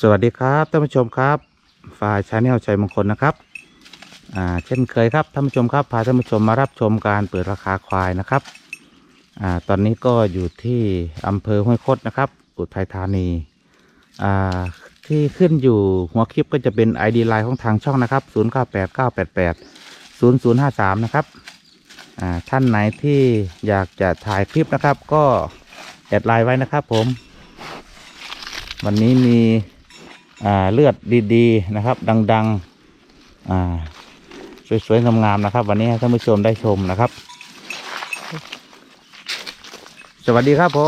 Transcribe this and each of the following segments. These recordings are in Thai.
สวัสดีครับท่านผู้ชมครับฝ่ายชาแนลชัยมงคลนะครับอ่าเช่นเคยครับท่านผู้ชมครับพาท่านผู้ชมมารับชมการเปิดราคาควายนะครับอ่าตอนนี้ก็อยู่ที่อำเภอห้วยคดนะครับอุทัยธานีอ่าที่ขึ้นอยู่หัวคลิปก็จะเป็น ID ไลน์ของทางช่องนะครับ 0 9 8 9 8 8 0 0 5 3 นะครับอ่าท่านไหนที่อยากจะถ่ายคลิปนะครับ ก็แอดไลน์ไว้นะครับผม วันนี้มี เลือดดีๆนะครับ ดังๆอ่าสวยๆงามๆนะครับ วันนี้ให้ท่านผู้ชมได้ชมนะครับ สวัสดีครับผ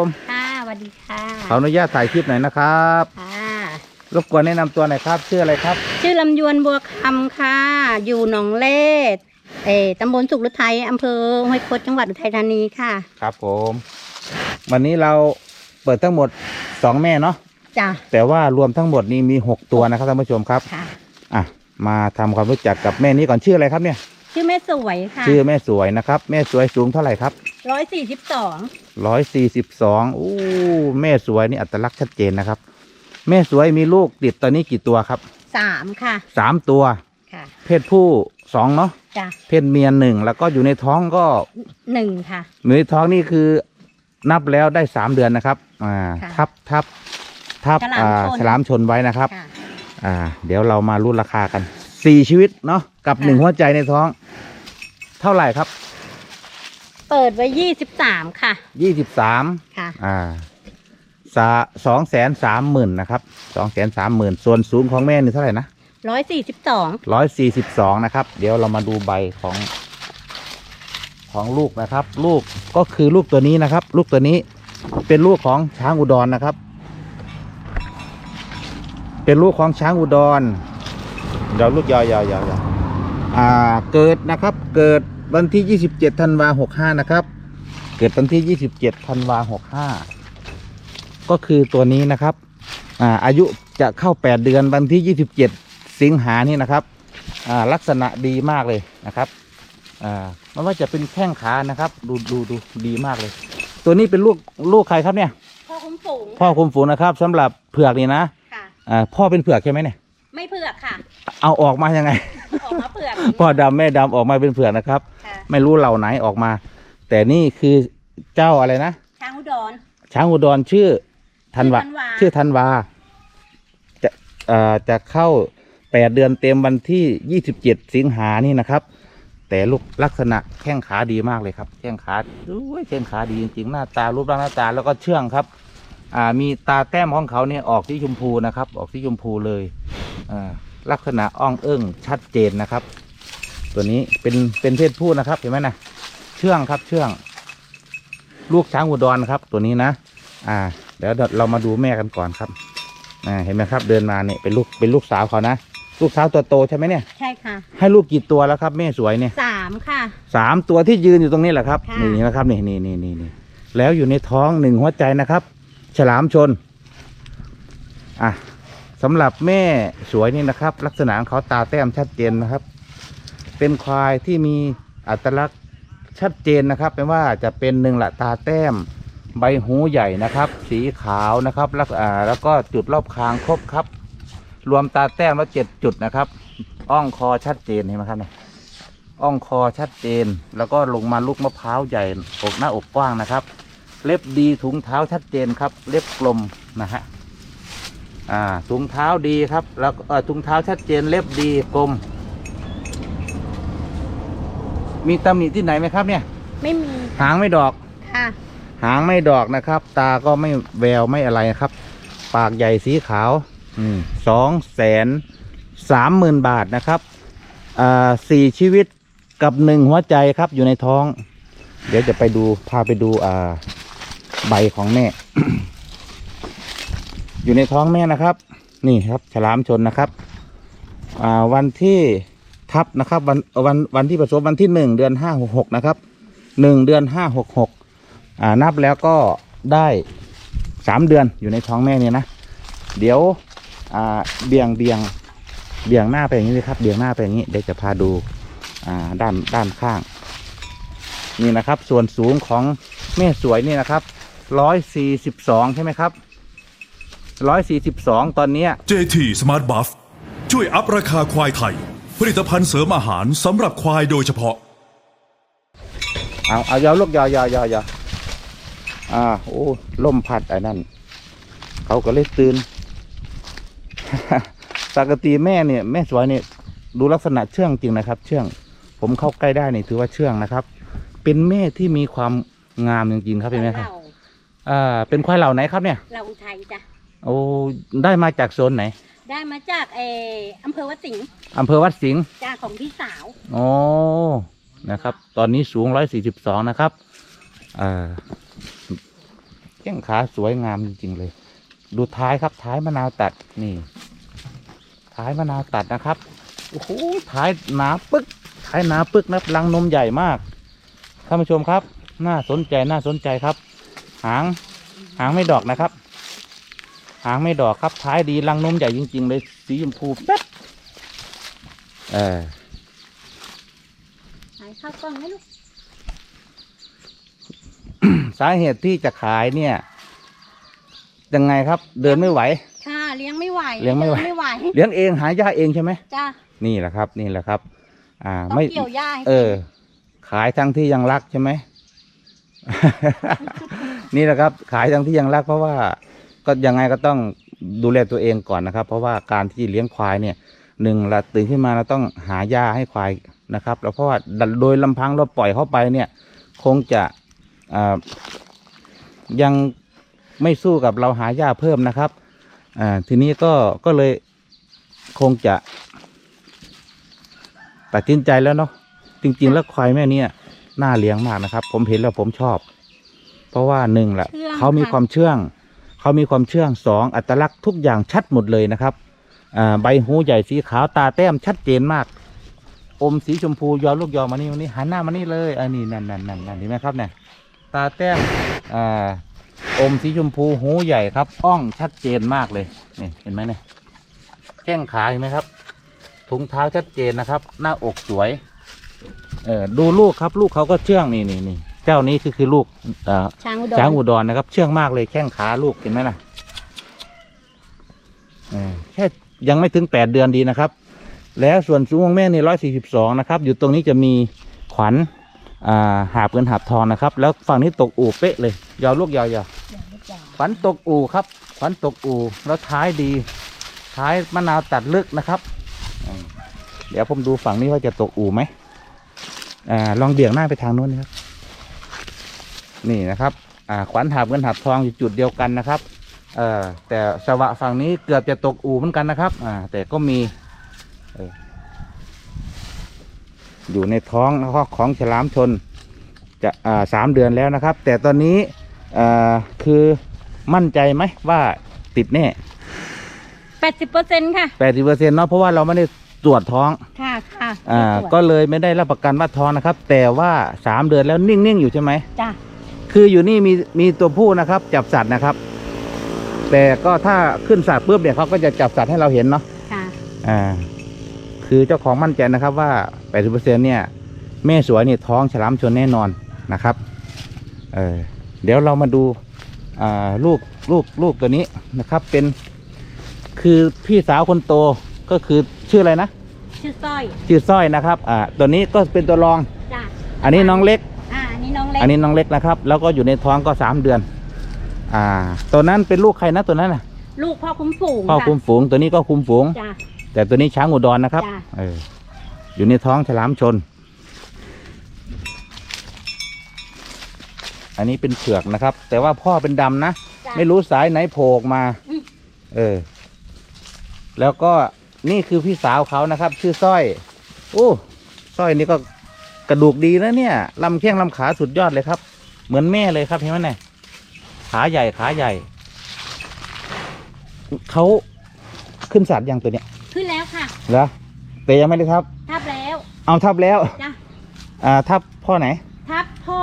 มค่ะสวัสดีค่ะขออนุญาตถ่ายคลิปหน่อยนะครับค่ะรบกวนแนะนำตัวหน่อยครับ ชื่ออะไรครับ ชื่อลำยวนบัวคำค่ะ อยู่หนองเล่เออตำบลสุขรุทัยอำเภอห้วยคดจังหวัดอุทัยธานีค่ะ ครับผม วันนี้เราเปิดทั้งหมดสองแม่เนาะ จ้ะแต่ว่ารวมทั้งหมดนี้มีหกตัวนะครับท่านผู้ชมครับค่ะ อะมาทำความรู้จักกับแม่นี้ก่อนชื่ออะไรครับเนี่ย ชื่อแม่สวยค่ะชื่อแม่สวยนะครับ แม่สวยสูงเท่าไหร่ครับร้อยสี่สิบสองร้อยสี่สิบสองอู้แม่สวยนี่อัตลักษณ์ชัดเจนนะครับ แม่สวยมีลูกติดตอนนี้กี่ตัวครับสามค่ะสามตัว ค่ะเพศผู้สองเนาะจ้ะเพศเมียหนึ่งแล้วก็อยู่ในท้องก็หนึ่งค่ะ อยู่ในท้องนี่คือนับแล้วได้สามเดือนนะครับ อ่า ค่ะ ทับทับ ทับฉลามอ่าชน ฉลามชนไว้นะครับ ค่ะ อ่า เดี๋ยวเรามารุ่นราคากันสี่ชีวิตเนาะกับค่ะ หนึ่งหัวใจในท้อง เท่าไหร่ครับเปิดไว้ยี่สิบสามค่ะ ยี่สิบสามค่ะ อ่าสาสองแสนสามหมื่นนะครับสองแสนสามหมื่นส่วนสูงของแม่นี่เท่าไหร่นะร้อยสี่สิบสองร้อยสี่สิบสองนะครับ เดี๋ยวเรามาดูใบของของลูกนะครับ ลูกก็คือลูกตัวนี้นะครับ ลูกตัวนี้เป็นลูกของช้างอุดรนะครับ เป็นลูกของช้างอุดรเดี๋ยวลูกยาวยาวยาวยาวอ่าเกิดนะครับเกิดวันที่ยี่สิบเจ็ดธันวาหกห้านะครับ เกิดวันที่ยี่สิบเจ็ดธันวาหกห้าก็คือตัวนี้นะครับอ่าอายุจะเข้าแปดเดือนวันที่ยี่สิบเจ็ดสิงหานี่นะครับอ่าลักษณะดีมากเลยนะครับอ่าไม่ว่าจะเป็นแข้งขานะครับ ดูดูดูดีมากเลย ตัวนี้เป็นลูกลูกใครครับเนี่ยพ่อคุ้มฝูงพ่อคุมฝูงนะครับสำหรับเผือกนี่นะค่ะ อ่าพ่อเป็นเผือกใช่ไหมเนี่ย ไม่เผือกค่ะ เอาออกมายังไง ออกมาเผือกพ่อดำแม่ดำออกมาเป็นเผือกนะครับ ค่ะไม่รู้เหล่าไหนออกมา แต่นี่คือเจ้าอะไรนะ ช้างอุดร ช้างอุดรชื่อธันวาชื่อธันวาชื่อธันวาจะเอ่อจะเข้าแปดเดือนเต็มวันที่ยี่สิบเจ็ดสิงหานี่นะครับ แต่ลูกลักษณะแข้งขาดีมากเลยครับ แข้งขาด้วยแข้งขาดีจริงๆหน้าตารูปร่างหน้าตาแล้วก็เชื่องครับ อ่ามีตาแต้มของเขาเนี่ยออกที่ชมพูนะครับ ออกที่ชมพูเลยอ่าลักษณะอ่องเอิ้งชัดเจนนะครับ ตัวนี้เป็นเป็นเพศผู้นะครับเห็นไหมนะเชื่องครับเชื่อง ลูกช้างอุดรครับ ตัวนี้นะ อ่าเดี๋ยวเรามาดูแม่กันก่อนครับอ่าเห็นไหมครับ เดินมาเนี่ยเป็นลูกเป็นลูกสาวเขานะลูกสาวตัวโตใช่ไหมเนี่ยใช่ค่ะ ให้ลูกกี่ตัวแล้วครับแม่สวยเนี่ยสามค่ะสามตัวที่ยืนอยู่ตรงนี้แหละครับค่ะนี่นะครับนี่นี่นี่นี่นี่แล้วอยู่ในท้องหนึ่งหัวใจนะครับ ฉลามชน อะสำหรับแม่สวยนี่นะครับ ลักษณะของเขาตาแต้มชัดเจนนะครับ เป็นควายที่มีอัตลักษณ์ชัดเจนนะครับไม่ว่าจะเป็นหนึ่งละตาแต้มใบหูใหญ่นะครับ สีขาวนะครับแล้วอ่าแล้วก็จุดรอบคางครบครับ รวมตาแต้มแล้วเจ็ดจุดนะครับ อ่องคอชัดเจนเห็นไหมครับเนี่ยอ่องคอชัดเจน แล้วก็ลงมาลูกมะพร้าวใหญ่อกหน้าอกกว้างนะครับ เล็บดีถุงเท้าชัดเจนครับ เล็บกลมนะฮะอ่าถุงเท้าดีครับ แล้วก็เอ่อถุงเท้าชัดเจน เล็บดีกลม มีตำหนิที่ไหนไหมครับเนี่ย ไม่มี หางไม่ดอกค่ะหางไม่ดอกนะครับ ตาก็ไม่แววไม่อะไรนะครับ ปากใหญ่สีขาวสองแสนสามหมื่นบาทนะครับอ่าสี่ชีวิตกับหนึ่งหัวใจครับอยู่ในท้อง เดี๋ยวจะไปดูพาไปดูอ่า ใบของแม่ อยู่ในท้องแม่นะครับ นี่ครับฉลามชนนะครับ อ่าวันที่ทับนะครับ วันวันวันที่ผสมวันที่หนึ่งเดือนห้าหกหกนะครับหนึ่งเดือนห้าหกหกอ่านับแล้วก็ได้สามเดือนอยู่ในท้องแม่เนี่ยนะ เดี๋ยวอ่าเบี่ยงเบี่ยงเบี่ยงหน้าไปอย่างนี้เลยครับเบี่ยงหน้าไปอย่างนี้เดี๋ยวจะพาดูอ่าด้านด้านข้าง นี่นะครับ ส่วนสูงของแม่สวยนี่นะครับ ร้อยสี่สิบสองใช่ไหมครับร้อยสี่สิบสองตอนเนี้ย JT Smart Buff ช่วยอัพราคาควายไทย ผลิตภัณฑ์เสริมอาหารสำหรับควายโดยเฉพาะ เอาเอายาวลูกยาวยาวยาวยาวอ่าโอ้ล่มพัดไอ้นั่น เขาก็เลยตื่น ปกติแม่เนี่ย แม่สวยเนี่ยดูลักษณะเชื่องจริงนะครับ เชื่อง ผมเข้าใกล้ได้นี่ถือว่าเชื่องนะครับ เป็นแม่ที่มีความงามจริงๆครับเป็นไหมครับเรา อ่าเป็นควายเหล่าไหนครับเนี่ย เราอุทัยจ้ะ โอ้ได้มาจากโซนไหนได้มาจากเอออำเภอวัดสิงห์อำเภอวัดสิงห์จ้าของพี่สาว โอ้นะครับ ตอนนี้สูงร้อยสี่สิบสองนะครับอ่าแข้งขาสวยงามจริงๆเลย ดูท้ายครับท้ายมะนาวตัดนี่ ท้ายมะนาวตัดนะครับโอ้โหท้ายหนาปึ๊กท้ายหนาปึ๊กนะรังนมใหญ่มากท่านผู้ชมครับ น่าสนใจน่าสนใจครับ หาง หางไม่ดอกนะครับ หางไม่ดอกครับท้ายดีรังนมใหญ่จริง ๆ เลยสีชมพูแป๊บเออขายข้าวกล้องให้ลูกสาเหตุที่จะขายเนี่ย ยังไงครับ เดินไม่ไหว ค่ะเลี้ยงไม่ไหวเลี้ยงไม่ไหว ดินไม่ไหวเลี้ยงเองหายาเองใช่ไหมจ้านี่แหละครับ นี่แหละครับ อ่า ต้องไม่เกี่ยวหญ้าให้เออ ขายทั้งที่ยังรักใช่ไหม นี่แหละครับขายทั้งที่ยังรักเพราะว่าก็ยังไงก็ต้องดูแลตัวเองก่อนนะครับ เพราะว่าการที่เลี้ยงควายเนี่ยหนึ่งเราตื่นขึ้นมาเราต้องหาหญ้าให้ควายนะครับแล้วเพราะว่าโดยลำพังเราปล่อยเข้าไปเนี่ย คงจะยังไม่สู้กับเราหาหญ้าเพิ่มนะครับอ่าทีนี้ก็ก็เลยคงจะตัดสินใจแล้วเนาะจริง ๆ แล้วควายแม่เนี่ยน่าเลี้ยงมากนะครับ ผมเห็นแล้วผมชอบ เพราะว่าหนึ่งแหละเขามีความเชื่อง เขามีความเชื่องสองอัตลักษณ์ทุกอย่างชัดหมดเลยนะครับอ่าใบหูใหญ่สีขาวตาแต้มชัดเจนมาก อมสีชมพูยอลูกยอมานี่มานี่หันหน้ามานี่เลยอันนี้นั่นนั่นนั่นนั่นเห็นไหมครับเนี่ยตาแต้มอ่าอมสีชมพูหูใหญ่ครับ อ่องชัดเจนมากเลยนี่เห็นไหมเนี่ยแข้งขาเห็นไหมครับ ถุงเท้าชัดเจนนะครับ หน้าอกสวย เออดูลูกครับ ลูกเขาก็เชื่องนี่นี่นี่ เจ้านี้คือคือลูกเอ่อช้างอุดรช้างอุดรนะครับ เชื่องมากเลยแข้งขาลูกเห็นไหมล่ะเออแค่ยังไม่ถึงแปดเดือนดีนะครับ แล้วส่วนสูงของแม่นี่ร้อยสี่สิบสองนะครับ อยู่ตรงนี้จะมีขวัญอ่าหาบเงินหาบทองนะครับ แล้วฝั่งนี้ตกอู่เป๊ะเลยยาวลูกยาวยาวขวัญตกอู่ครับ ขวัญตกอู่แล้วท้ายดี ท้ายมะนาวตัดลึกนะครับอืมเดี๋ยวผมดูฝั่งนี้ว่าจะตกอู่ไหมอ่าลองเบี่ยงหน้าไปทางโน้นนะครับ นี่นะครับอ่าขวัญหาบเงินหาบทองอยู่จุดเดียวกันนะครับเอ่อแต่สวะฝั่งนี้เกือบจะตกอู่เหมือนกันนะครับอ่าแต่ก็มีเอ่ออยู่ในท้องแล้วก็ของฉลามชนจะอ่าสามเดือนแล้วนะครับ แต่ตอนนี้อ่าคือมั่นใจไหมว่าติดแน่แปดสิบเปอร์เซ็นต์ค่ะแปดสิบเปอร์เซ็นต์เนาะเพราะว่าเราไม่ได้ตรวจท้อง ค่ะค่ะอ่าก็เลยไม่ได้รับประกันว่าท้องนะครับ แต่ว่าสามเดือนแล้วนิ่งๆอยู่ใช่ไหมจ้า คืออยู่นี่มีมีตัวผู้นะครับ จับสัตว์นะครับ แต่ก็ถ้าขึ้นสัตว์ปุ๊บเนี่ยเขาก็จะจับสัตว์ให้เราเห็นเนาะค่ะอ่า คือเจ้าของมั่นใจนะครับว่า 80%เนี่ยแม่สวยนี่ท้องฉลามชนแน่นอนนะครับ เออเดี๋ยวเรามาดูอ่าลูกลูกลูกตัวนี้นะครับ เป็นคือพี่สาวคนโตก็คือชื่ออะไรนะ ชื่อสร้อยชื่อสร้อยนะครับ อ่า ตัวนี้ก็เป็นตัวรอง จ้าอันนี้น้องเล็กอ่าอันนี้น้อง เล็กอันนี้น้องเล็กนะครับ แล้วก็อยู่ในท้องก็สามเดือน อ่า ตัวนั้นเป็นลูกใครนะตัวนั้นน่ะ ลูกพ่อคุ้มฝูงพ่อคุมฝูงตัวนี้ก็คุมฝูง จ้าแต่ตัวนี้ช้างอุดรนะครับจ้ะ เอออยู่ในท้องฉลามชน อันนี้เป็นเผือกนะครับ แต่ว่าพ่อเป็นดำนะ จ้ะ ไม่รู้สายไหนโผล่ออกมา อืม เออ แล้วก็นี่คือพี่สาวเขานะครับ ชื่อสร้อย โอ้สร้อยนี่ก็ก ระดูกดีนะเนี่ยลำแข้งลำขาสุดยอดเลยครับ เหมือนแม่เลยครับเห็นไหมเนี่ยขาใหญ่ขาใหญ่เขาขึ้นสัตว์ยังตัวเนี้ยขึ้นแล้วค่ะเหรอแต่ยังไม่ได้ทับ ทับแล้ว เอาทับแล้วจ้าอ่าทับพ่อไหน ทับพ่อ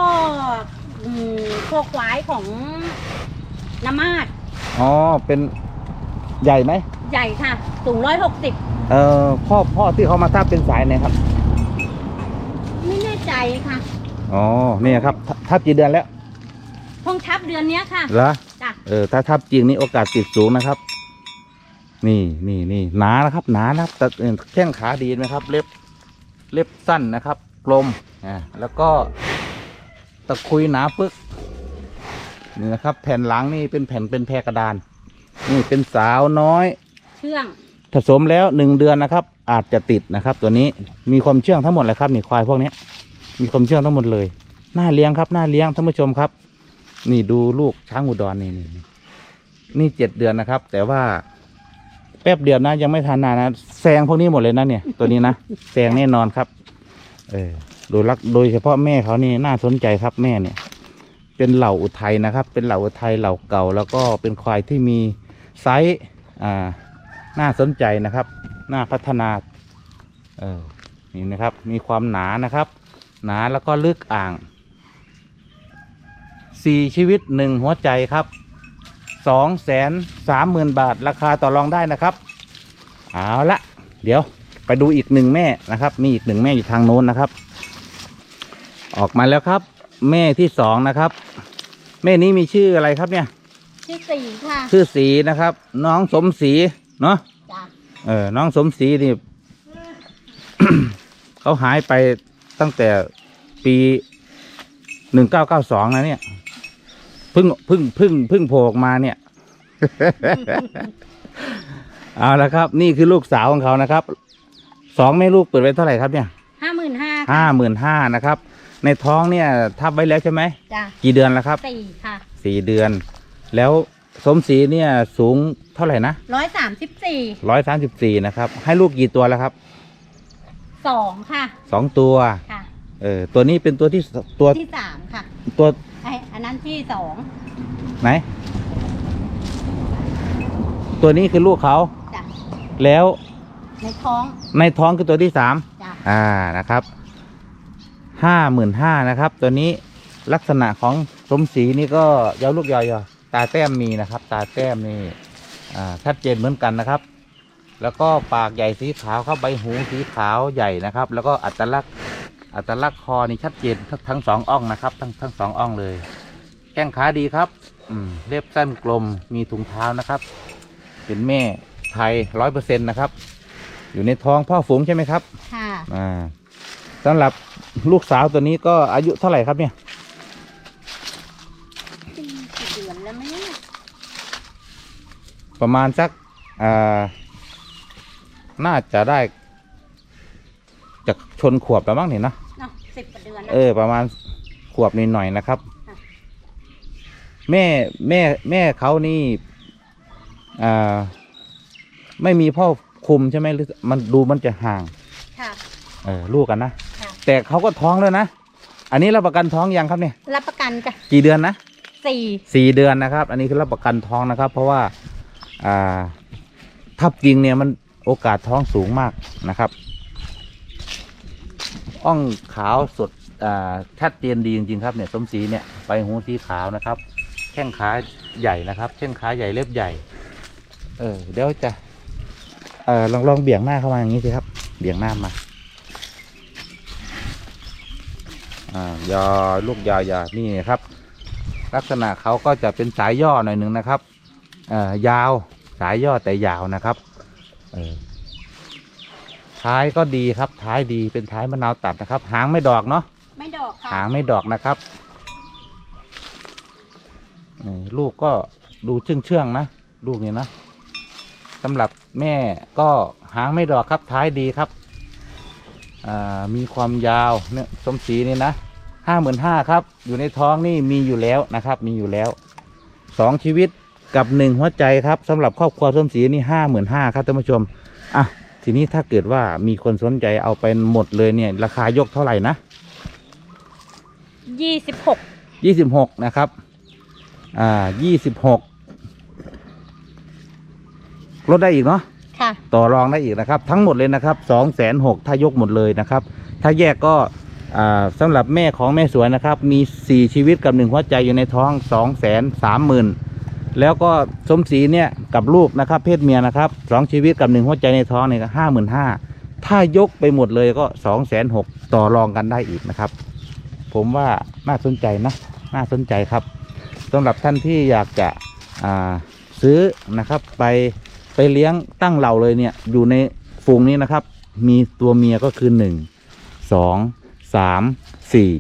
อืมพ่อควายของนามาดอ๋อเป็นใหญ่ไหมใหญ่ค่ะ สูงร้อยหกสิบเอ่อพ่อพ่อที่เขามาทับเป็นสายไหนครับไม่แน่ใจ ค่ะอ๋อเนี่ยครับทัทับกี่เดือนแล้วเพิ่งทับเดือนเนี้ยค่ะเหรอจ้ะค่ะเออถ้าทับจริงนี่โอกาสติดสูงนะครับ นี่นี่นี่หนานะครับ หนานะครับแต่เอ่อแข้งขาดีไหมครับ เล็บเล็บสั้นนะครับ กลมอ่าแล้วก็ตะคุยหนาปึกนี่นะครับ แผ่นหลังนี่เป็นแผ่นเป็นแพรกระดาน นี่เป็นสาวน้อย เชื่องผสมแล้วหนึ่งเดือนนะครับ อาจจะติดนะครับ ตัวนี้มีความเชื่องทั้งหมดเลยครับนี่ควายพวกเนี้ย มีความเชื่อทั้งหมดเลยน่าเลี้ยงครับน่าเลี้ยงท่านผู้ชมครับ นี่ดูลูกช้างอุดรนี่นี่นี่นี่เจ็ดเดือนนะครับ แต่ว่า แป๊บเดียวนะยังไม่ทันนานนะแซงพวกนี้หมดเลยนะเนี่ย ตัวนี้นะแซงแน่นอนครับ เออโดยลักโดยเฉพาะแม่เขานี่น่าสนใจครับแม่เนี่ย เป็นเหล่าอุทัยนะครับ เป็นเหล่าอุทัยเหล่าเก่า แล้วก็เป็นควายที่มีไซส์อ่าน่าสนใจนะครับ น่าพัฒนา เออนี่นะครับ มีความหนานะครับ นาแล้วก็ลึกอ่างสี่ชีวิตหนึ่งหัวใจครับสองแสนสามหมื่นบาทราคาต่อรองได้นะครับ เอาละเดี๋ยวไปดูอีกหนึ่งแม่นะครับ มีอีกหนึ่งแม่อยู่ทางโน้นนะครับ ออกมาแล้วครับ แม่ที่สองนะครับ แม่นี้มีชื่ออะไรครับเนี่ย ชื่อสีค่ะชื่อสีนะครับ น้องสมศรีเนาะจ้ะเออน้องสมศรีนี่ เขาหายไป ตั้งแต่ปีหนึ่งเก้าเก้าสองนะเนี่ยเพึ่งเพึ่งเพึ่งเพึ่งโผล่ออกมาเนี่ย เอาละครับ นี่คือลูกสาวของเขานะครับสองแม่ลูกเปิดไว้เท่าไหร่ครับเนี่ยห้าหมื่นห้าห้าหมื่นห้านะครับ ในท้องเนี่ย ทับไว้แล้วใช่ไหมจ้ะกี่เดือนแล้วครับสี่ค่ะสี่เดือน แล้วสมศรีเนี่ยสูงเท่าไหร่นะร้อยสามสิบสี่ร้อยสามสิบสี่นะครับ ให้ลูกกี่ตัวแล้วครับ สองค่ะสองตัว ค่ะ เออ ตัวนี้เป็นตัวที่สตัวที่สามค่ะตัวไออันนั้นที่สองไหน ตัวนี้คือลูกเขา จ้ะแล้วในท้องในท้องคือตัวที่สามจ้ะอ่านะครับห้าหมื่นห้านะครับ ตัวนี้ลักษณะของสมศรีนี่ก็ยาวลูกยอยอตาแต้มมีนะครับ ตาแต้มนี่อ่าชัดเจนเหมือนกันนะครับ แล้วก็ปากใหญ่สีขาวครับใบหูสีขาวใหญ่นะครับ แล้วก็อัตลักษณ์อัตลักษณ์คอนี่ชัดเจนทั้งทั้งสองอ่องนะครับ ทั้งทั้งสองอ่องเลย แข้งขาดีครับ อืมเล็บสั้นกลมมีถุงเท้านะครับ เป็นแม่ไทยร้อยเปอร์เซ็นต์นะครับ อยู่ในท้องพ่อฝูงใช่ไหมครับค่ะ อ่าสำหรับลูกสาวตัวนี้ก็อายุเท่าไหร่ครับเนี่ยสี่เดือนแล้วไหมเนี่ยประมาณสักอ่า น่าจะได้จะชนขวบแล้วมั้งเนี่ยนะเนาะสิบกว่าเดือนเออ ประมาณขวบนิดหน่อยๆนะครับค่ะแม่แม่แม่เขานี่อ่าไม่มีพ่อคุมใช่ไหมหรือมันดูมันจะห่าง ค่ะ เออลูกกันนะค่ะ แต่เขาก็ท้องแล้วนะอันนี้รับประกันท้องยังครับเนี่ย รับประกันจ้ะกี่เดือนนะสี่สี่เดือนนะครับ อันนี้คือรับประกันท้องนะครับ เพราะว่าอ่าทับจริงเนี่ยมัน โอกาสท้องสูงมากนะครับ อ่องขาวสดชัดเจนดีจริงๆครับเนี่ยสมศรีเนี่ยใบหูสีขาวนะครับ แข้งขาใหญ่นะครับแข้งขาใหญ่เล็บใหญ่ เออเดี๋ยวจะเออลองลองเบี่ยงหน้าเข้ามาอย่างนี้สิครับ เบี่ยงหน้ามาอ่ายอลูกยอยอนี่ครับ ลักษณะเขาก็จะเป็นสายย่อหน่อยหนึ่งนะครับเอ่อยาวสายย่อแต่ยาวนะครับ เออท้ายก็ดีครับ ท้ายดีเป็นท้ายมะนาวตัดนะครับ หางไม่ดอกเนาะไม่ดอกค่ะหางไม่ดอกนะครับเออลูกก็ดูเชื่องเชื่องๆนะลูกนี่นะสำหรับแม่ก็หางไม่ดอกครับท้ายดีครับอ่ามีความยาวเนี่ยสมศรีนี่นะห้าหมื่นห้าครับ อยู่ในท้องนี่มีอยู่แล้วนะครับ มีอยู่แล้วสองชีวิต กับหนึ่งหัวใจครับสำหรับครอบครัวสมศรีนี่ห้าหมื่นห้าครับท่านผู้ชมอะทีนี้ถ้าเกิดว่ามีคนสนใจเอาไปหมดเลยเนี่ย ราคายกเท่าไหร่นะยี่สิบหกยี่สิบหกนะครับ อ่ายี่สิบหกลดได้อีกเนาะค่ะต่อรองได้อีกนะครับ ทั้งหมดเลยนะครับสองแสนหกถ้ายกหมดเลยนะครับ ถ้าแยกก็อ่าสำหรับแม่ของแม่สวยนะครับ มีสี่ชีวิตกับหนึ่งหัวใจอยู่ในท้องสองแสนสามหมื่น แล้วก็สมศรีเนี่ยกับลูกนะครับ เพศเมียนะครับสองชีวิตกับหนึ่งหัวใจในท้องเนี่ยห้าหมื่นห้าถ้ายกไปหมดเลยก็สองแสนหกต่อรองกันได้อีกนะครับ ผมว่าน่าสนใจนะน่าสนใจครับสำหรับท่านที่อยากจะอ่าซื้อนะครับไปไปเลี้ยงตั้งเหล่าเลยเนี่ยอยู่ในฝูงนี้นะครับ มีตัวเมียก็คือหนึ่งสองสามสี่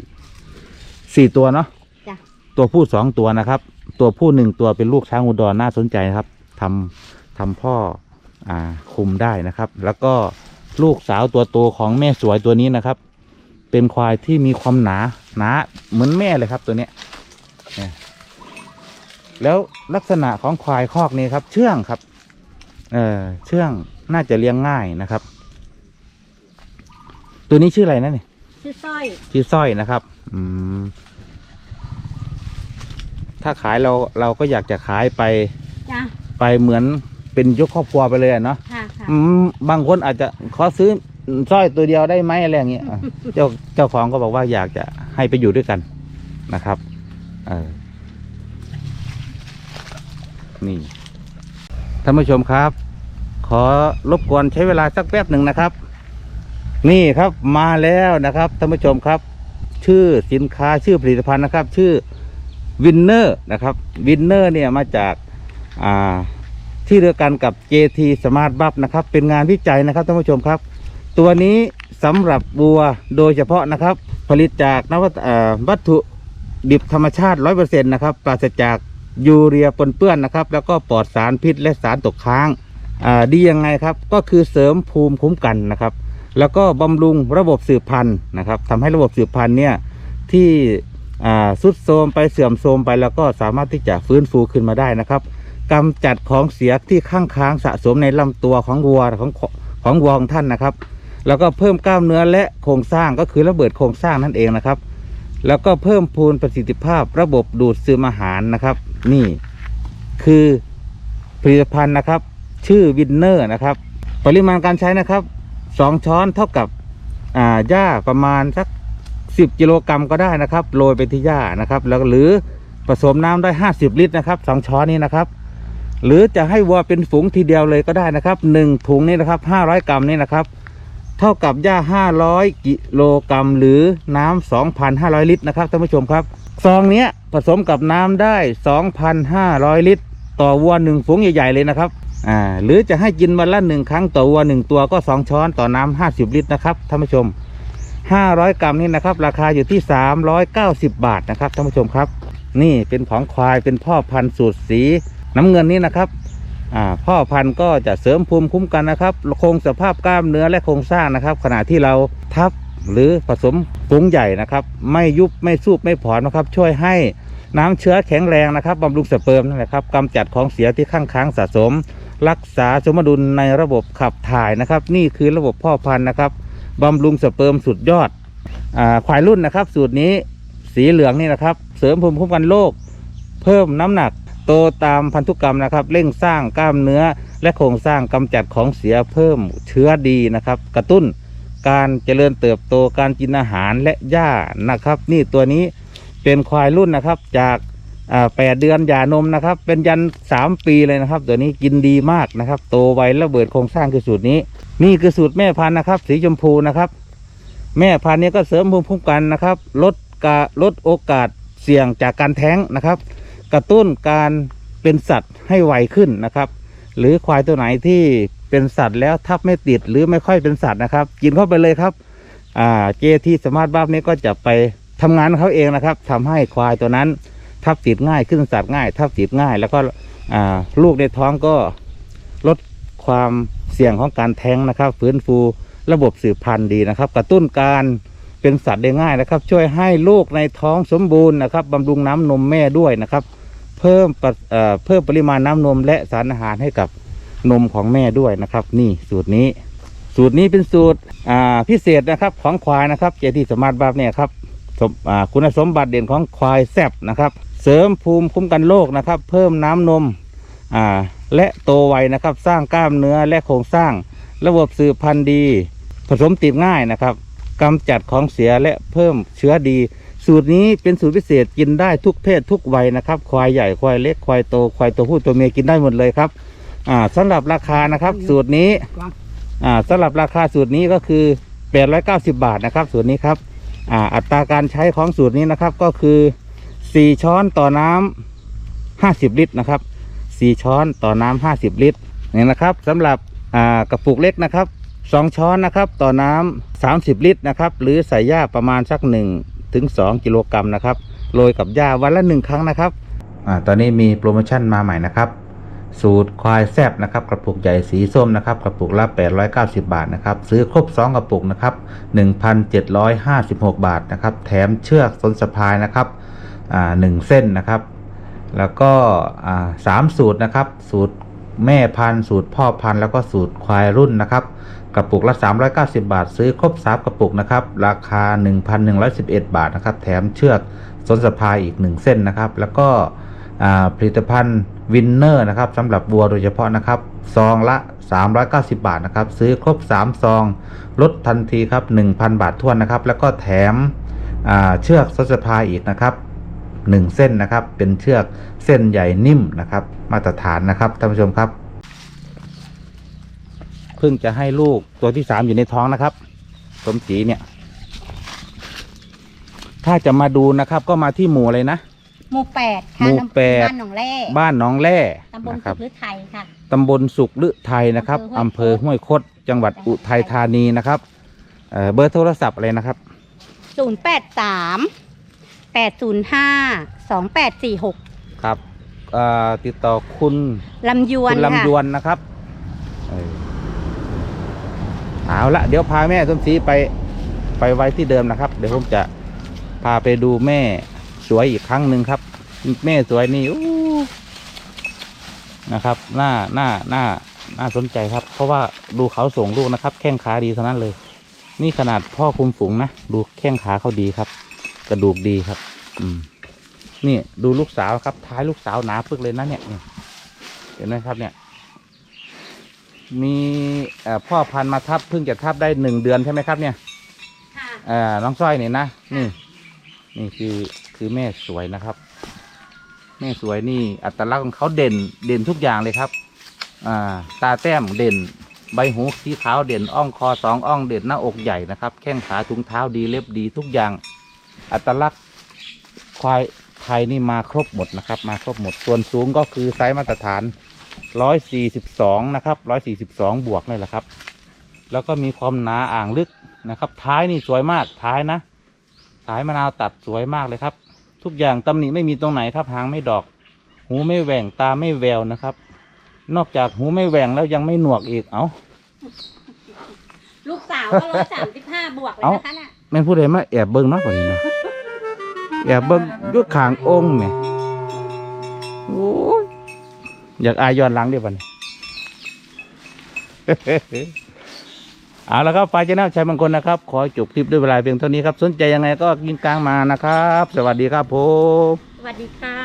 สี่ตัวเนาะจ้ะตัวผู้สองตัวนะครับ ตัวผู้หนึ่งตัวเป็นลูกช้างอุดรน่าสนใจนะครับทำทำพ่ออ่าคุมได้นะครับ แล้วก็ลูกสาวตัวโตของแม่สวยตัวนี้นะครับ เป็นควายที่มีความหนาหนาเหมือนแม่เลยครับตัวเนี้ยเนี่ยแล้วลักษณะของควายคอกนี้ครับ เชื่องครับ เออเชื่องน่าจะเลี้ยงง่ายนะครับ ตัวนี้ชื่ออะไรนะเนี่ยชื่อสร้อย ชื่อสร้อยนะครับ อืม ถ้าขายเราเราก็อยากจะขายไป จ้ะไปเหมือนเป็นยกครอบครัวไปเลยอะเนาะค่ะค่ะอืมบางคนอาจจะขอซื้อสร้อยตัวเดียวได้ไหมอะไรอย่างเงี้ยอะเจ้าเจ้าของก็บอกว่าอยากจะให้ไปอยู่ด้วยกันนะครับเออนี่ท่านผู้ชมครับ ขอรบกวนใช้เวลาสักแป๊บหนึ่งนะครับ นี่ครับมาแล้วนะครับท่านผู้ชมครับ ชื่อสินค้าชื่อผลิตภัณฑ์นะครับ ชื่อ วินเนอร์นะครับวินเนอร์เนี่ยมาจากอ่าที่เดียวกันกับ JT Smart Buff นะครับ เป็นงานวิจัยนะครับท่านผู้ชมครับ ตัวนี้สำหรับวัวโดยเฉพาะนะครับ ผลิตจากนวัตวัตถุดิบธรรมชาติ 100%นะครับปราศจากยูเรียปนเปื้อนนะครับ แล้วก็ปลอดสารพิษและสารตกค้างอ่าดียังไงครับ ก็คือเสริมภูมิคุ้มกันนะครับ แล้วก็บำรุงระบบสืบพันธุ์นะครับทำให้ระบบสืบพันธุ์เนี่ยที่ สุดโทมไปเสื่อมโทมไปแล้วก็สามารถที่จะฟื้นฟูขึ้นมาได้นะครับกำจัดของเสียที่ข้างค้างสะสมในลำตัวของวัวของของวัวของท่านนะครับ แล้วก็เพิ่มกล้ามเนื้อและโครงสร้างก็คือระเบิดโครงสร้างนั่นเองนะครับ แล้วก็เพิ่มพูนประสิทธิภาพระบบดูดซึมอาหารนะครับ นี่คือผลิตภัณฑ์นะครับ ชื่อวินเนอร์นะครับ ปริมาณการใช้นะครับสองช้อนเท่ากับอ่าหญ้าประมาณสัก สิบกิโลกรัมก็ได้นะครับโรยไปที่หญ้านะครับ แล้วหรือผสมน้ำได้ห้าสิบลิตรนะครับสองช้อนนี้นะครับ หรือจะให้วัวเป็นฝูงทีเดียวเลยก็ได้นะครับหนึ่งถุงนี่นะครับห้าร้อยกรัมนี่นะครับ เท่ากับหญ้าห้าร้อยกิโลกรัม หรือน้ำสองพันห้าร้อยลิตรนะครับท่านผู้ชมครับซองนี้ผสมกับน้ำได้สองพันห้าร้อยลิตร ต่อวัวหนึ่งฝูงใหญ่ๆเลยนะครับอ่าหรือจะให้กินวันละหนึ่งครั้งต่อวัวหนึ่งตัวก็สองช้อนต่อน้ำห้าสิบลิตรนะครับท่านผู้ชม ห้าร้อยกรัมนี่นะครับ ราคาอยู่ที่สามร้อยเก้าสิบาทนะครับท่านผู้ชมครับ นี่เป็นของควายเป็นพ่อพันธุ์สูตรสีน้ำเงินนี่นะครับอ่าพ่อพันธุ์ก็จะเสริมภูมิคุ้มกันนะครับคงสภาพกล้ามเนื้อและโครงสร้างนะครับ ขณะที่เราทับหรือผสมฝูงใหญ่นะครับ ไม่ยุบไม่สูบไม่ผอนนะครับ ช่วยให้น้ำเชื้อแข็งแรงนะครับบำรุงสเปิร์มนั่นแหละครับกำจัดของเสียที่ข้างค้างสะสม รักษาสมดุลในระบบขับถ่ายนะครับ นี่คือระบบพ่อพันธุ์นะครับ บำรุงสเปิร์มสุดยอดอควายรุ่นนะครับ สูตรนี้สีเหลืองนี่นะครับ เสริมภูมิคุ้มกันโรคเพิ่มน้ำหนัก โตตามพันธุกรรมนะครับ เร่งสร้างกล้ามเนื้อ และโครงสร้างกำจัดของเสียเพิ่มเชื้อดีนะครับ กระตุ้นการเจริญเติบโตการกินอาหารและหญ้านะครับ นี่ตัวนี้เป็นควายรุ่นนะครับจากแปดเดือนหย่านมนะครับ เป็นยันสามปีเลยนะครับ ตัวนี้กินดีมากนะครับ โตไวระเบิดโครงสร้างคือสูตรนี้ นี่คือสูตรแม่พันธุ์นะครับ สีชมพูนะครับ แม่พันธุ์นี้ก็เสริมภูมิคุ้มกันนะครับ ลดกาลดโอกาสเสี่ยงจากการแท้งนะครับ กระตุ้นการเป็นสัตว์ให้ไวขึ้นนะครับ หรือควายตัวไหนที่เป็นสัตว์แล้วทับไม่ติดหรือไม่ค่อยเป็นสัตว์นะครับ กินเข้าไปเลยครับอ่าเจที่สมาร์ทบ้านี้ก็จะไปทำงานเขาเองนะครับทำให้ควายตัวนั้น ทับติดง่ายขึ้นสัตว์ง่าย ทับติดง่าย แล้วก็อ่าลูกในท้องก็ลดความ สี่ยงของการแท้งนะครับฟื้นฟูระบบสืบพันธุ์ดีนะครับ กระตุ้นการเป็นสัตว์ได้ง่ายนะครับ ช่วยให้ลูกในท้องสมบูรณ์นะครับบำรุงน้ำนมแม่ด้วยนะครับ เพิ่มเอ่อเพิ่มปริมาณน้ำนมและสารอาหารให้กับนมของแม่ด้วยนะครับ นี่สูตรนี้ สูตรนี้เป็นสูตรอ่าพิเศษนะครับของควายนะครับเจที่สมาร์ทบัฟเนี่ยครับสมอคุณสมบัติเด่นของควายแซบนะครับ เสริมภูมิคุ้มกันโรคนะครับ เพิ่มน้ำนมอ่า และโตไวนะครับ สร้างกล้ามเนื้อและโครงสร้าง ระบบสืบพันธุ์ดี ผสมติดง่ายนะครับกำจัดของเสียและเพิ่มเชื้อดี สูตรนี้เป็นสูตรพิเศษกินได้ทุกเพศทุกวัยนะครับ ควายใหญ่ควายเล็กควายโตควายตัวผู้ตัวเมียกินได้หมดเลยครับอ่าสำหรับราคานะครับ สูตรนี้อ่าสำหรับราคาสูตรนี้ก็คือ 890 บาทนะครับ สูตรนี้ครับอ่าอัตราการใช้ของสูตรนี้นะครับก็คือ 4 ช้อนต่อน้ำ50 ลิตรนะครับ 4 ช้อนต่อน้ำ50 ลิตรนี่นะครับสำหรับกระปุกเล็กนะครับ 2 ช้อนนะครับต่อน้ำ30 ลิตรนะครับหรือใส่หญ้าประมาณสัก1ถึง2กิโลกรัมนะครับโรยกับหญ้าวันละหนึ่งครั้งนะครับอตอนนี้มีโปรโมชั่นมาใหม่นะครับสูตรควายแซบนะครับกระปุกใหญ่สีส้มนะครับกระปุกละ 890 บาทนะครับซื้อครบ 2 กระปุกนะครับ 1,756 บาทนะครับแถมเชือกสนสะพายนะครับหนึ่งเส้นนะครับ แล้วก็สามสูตรนะครับ สูตรแม่พันธุ์สูตรพ่อพันธุ์แล้วก็สูตรควายรุ่นนะครับ กระปุกละ 390 บาท ซื้อครบ3กระปุกนะครับ ราคา 1,111 บาทนะครับ แถมเชือกสนสะพายอีก 1 เส้นนะครับ แล้วก็ผลิตภัณฑ์วินเนอร์นะครับสำหรับวัวโดยเฉพาะนะครับซองละ 390 บาทนะครับ ซื้อครบ 3 ซอง ลดทันทีครับ 1,000 บาททวนนะครับ แล้วก็แถมเชือกสนสะพายอีกนะครับ 1 เส้นนะครับ เป็นเชือกเส้นใหญ่นิ่มนะครับ มาตรฐานนะครับท่านผู้ชมครับเพิ่งจะให้ลูกตัวที่สามอยู่ในท้องนะครับ สมศรีเนี่ย ถ้าจะมาดูนะครับ ก็มาที่หมู่เลยนะหมู่แปดค่ะหมู่น้ำแปดบ้านหนองแร่บ้านหน้องแร่ตำบลนะคสุรับขฤทัยค่ะตำบลสุขฤทัยนะครับอำอำเภเภออห้ห้ววยยคคดดจังหวัดอุทัยธานีนะครับเอ่อเบอร์โทรศัพท์อะไรนะครับศูนย์ แปดสามแปดศูนย์ห้าสองแปดสี่หกครับเอ่อติดต่อคุณลำยวนคุณค่ะลำยวนนะครับเออเอาละเดี๋ยวพาแม่สมศรีไปไปไว้ที่เดิมนะครับ เดี๋ยวผมจะพาไปดูแม่สวยอีกครั้งหนึ่งครับ แม่สวยนี่อู้นะครับน่าน่าน่าน่าสนใจครับ เพราะว่าดูเขาส่งลูกนะครับ แข้งขาดีเท่านั้นเลย นี่ขนาดพ่อคุมฝูงนะ ดูแข้งขาเขาดีครับ กระดูกดีครับ อืม นี่ดูลูกสาวครับ ท้ายลูกสาวหนาปึกเลยนะเนี่ยเนี่ยเห็นไหมครับเนี่ย มีเอ่อพ่อพันธุ์มาทับเพิ่งจะทับได้หนึ่งเดือนใช่ไหมครับ เนี่ยค่ะเอ่อน้องสร้อยนี่นะนี่ นี่คือคือแม่สวยนะครับ แม่สวยนี่ อัตลักษณ์ของเขาเด่นเด่นทุกอย่างเลยครับอ่าตาแต้มเด่นใบหูสีขาวเด่นอ่องคอสองอ่องเด่นหน้าอกใหญ่นะครับ แข้งขาถุงเท้าดีเล็บดีทุกอย่าง อัตลักษณ์ควายไทยนี่มาครบหมดนะครับ มาครบหมด ส่วนสูงก็คือไซส์มาตรฐานร้อยสี่สิบสองนะครับร้อยสี่สิบสองบวกนี่แหละครับ แล้วก็มีความหนาอ่างลึกนะครับ ท้ายนี่สวยมาก ท้ายนะสายมะนาวตัดสวยมากเลยครับ ทุกอย่างตำหนิไม่มีตรงไหนครับ หางไม่ดอก หูไม่แหว่ง ตาไม่แววนะครับ นอกจากหูไม่แหว่งแล้วยังไม่หนวกอีก เอ้าลูกสาวก็ร้อยสามสิบห้าบวกเลยนะคะน่ะแม่นผู้ใดมาแอบเบิ้งเนาะกว่านี้เนาะ แอบเบิ้งอยุดขางองค์เนี่ยโอ้ยอยากอายย้อนหลังเดี๋ยวบันเอาละครับไฟจะน่าชัยมงคลนะครับ ขอจบคลิปด้วยเวลาเพียงเท่านี้ครับ สนใจยังไงก็กินกลางมานะครับ สวัสดีครับผม สวัสดีค่ะ